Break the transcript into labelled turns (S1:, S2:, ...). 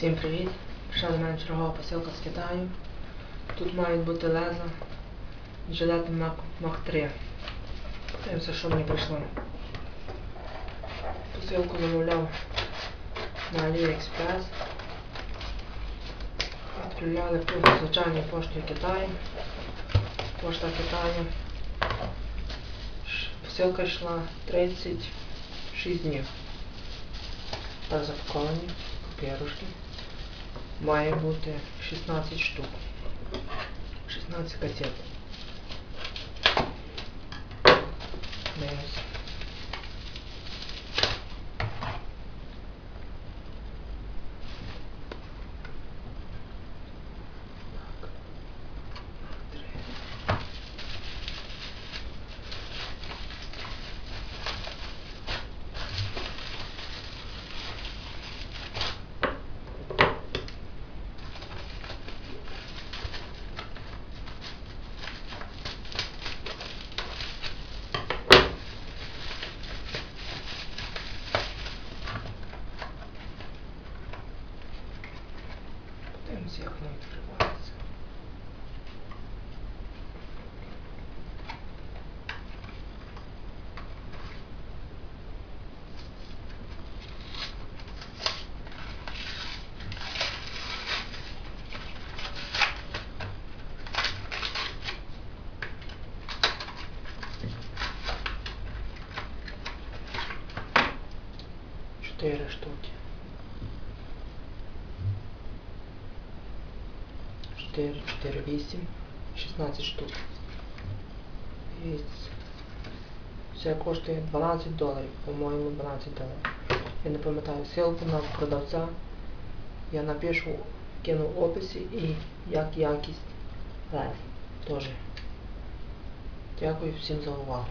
S1: Всім привіт! Ще до мене чергова посилка з Китаю. Тут мають бути леза Mach, Mach 3. Подивимося, що мені прийшло. Посилку замовляв на AliExpress. Відправляли по звичайній пошті Китаю. Пошта Китаю. Посилка йшла 36 днів. Так запаковані папірушки. Має бути 16 штук. 16 касет. он с яхном открывается. Четыре штуки. Чотири, чотири, вісім, 16 штук. Все коштує 12 доларів, по-моєму 12 доларів. Я не пам'ятаю ссылку на продавця. Я напишу, кину в описі і як якість лев теж. Дякую всім за увагу.